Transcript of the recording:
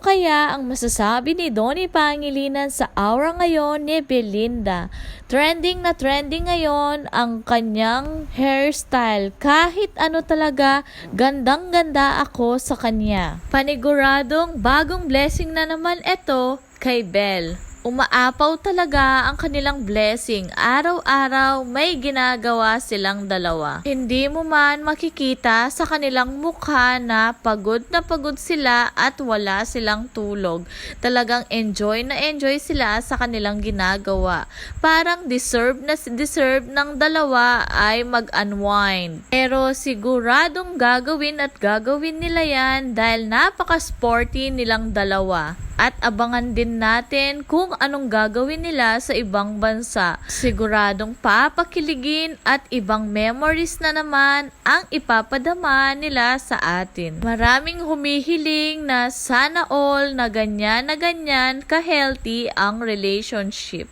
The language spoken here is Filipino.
kaya ang masasabi ni Donnie Pangilinan sa aura ngayon ni Belinda? Trending na trending ngayon ang kanyang hairstyle. Kahit ano talaga, gandang-ganda ako sa kanya. Paniguradong bagong blessing na naman ito kay Belle. Umaapaw talaga ang kanilang blessing. Araw-araw may ginagawa silang dalawa. Hindi mo man makikita sa kanilang mukha na pagod na pagod sila at wala silang tulog. Talagang enjoy na enjoy sila sa kanilang ginagawa. Parang deserve na deserve ng dalawa ay mag-unwind. Pero siguradong gagawin at gagawin nila yan dahil napaka-sporty nilang dalawa. At abangan din natin kung anong gagawin nila sa ibang bansa. Siguradong papakiligin at ibang memories na naman ang ipapadama nila sa atin. Maraming humihiling na sana all na ganyan na ganyan ka-healthy ang relationship.